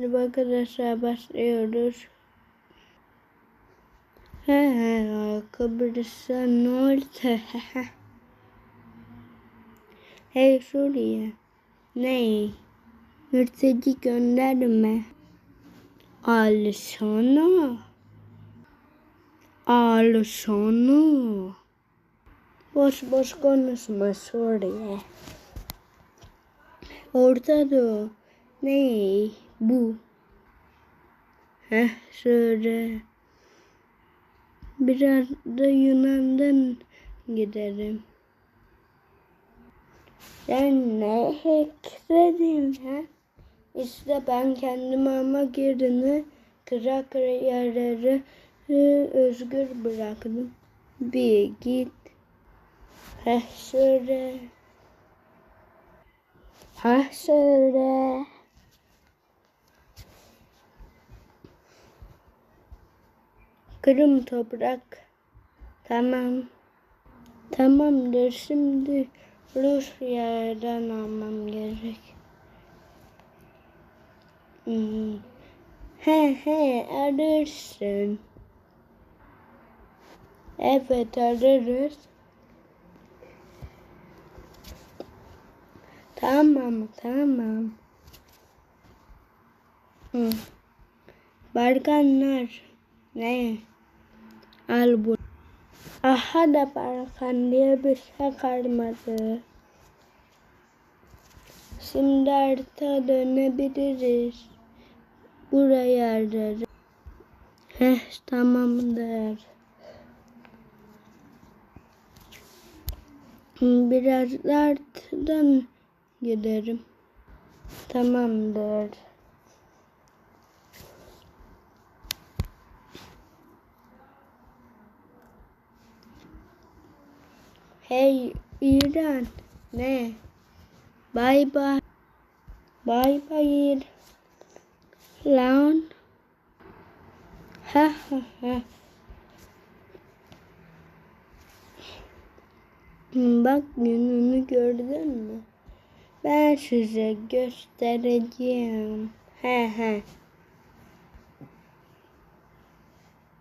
Şimdi arkadaşlar başlıyoruz. He he ayakkabısı ne oldu? hey Suriye. Ne? Mürteci gönderme. Alsana. Alsana. Boş boş konuşma Suriye. Orta Doğu. Ne? Bu. Heh şöyle. Biraz da Yunan'dan giderim. Sen ne ekledin ha? İşte ben kendimi ama girini kıra kıra yerleri e, özgür bıraktım. Bir git. Heh şöyle. Heh şöyle. Kırım toprak. Tamam. Tamamdır. Şimdi Rusya'dan almam gerek. Hmm. He he arırsın. Evet ararız. Tamam tamam. Hı. Barkanlar. Ne? Al bu. Aha da Barkan diye bir şey kalmadı. Şimdi harita dönebiliriz. Buraya ararız. Heh tamamdır. Biraz haritadan giderim. Tamamdır. Hey İran. Ne? Bye bye. Bye bye. Lan. Ha ha ha. Bak gününü gördün mü? Ben size göstereceğim. He he.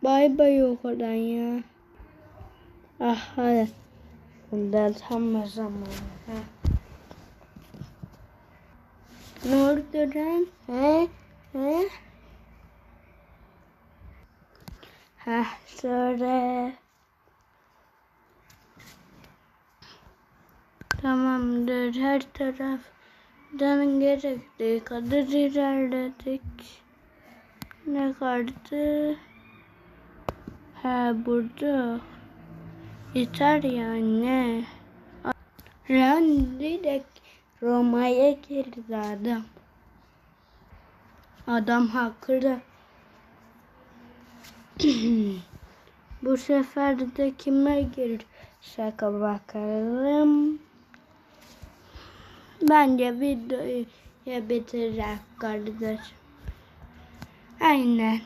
Bay bay okuldan ya. Aha. Bundan tam zaman. Ha. Ne oldu lan? He? He? Ha söyle. Tamamdır. Her taraftan gerektiği kadar ilerledik. Ne kaldı? Ha burada. İtalya ne? Ran direkt Roma'ya girdi adam. Adam haklı. Bu sefer de kime girsek bakalım. Bence videoyu bitirek kardeşim. Aynen.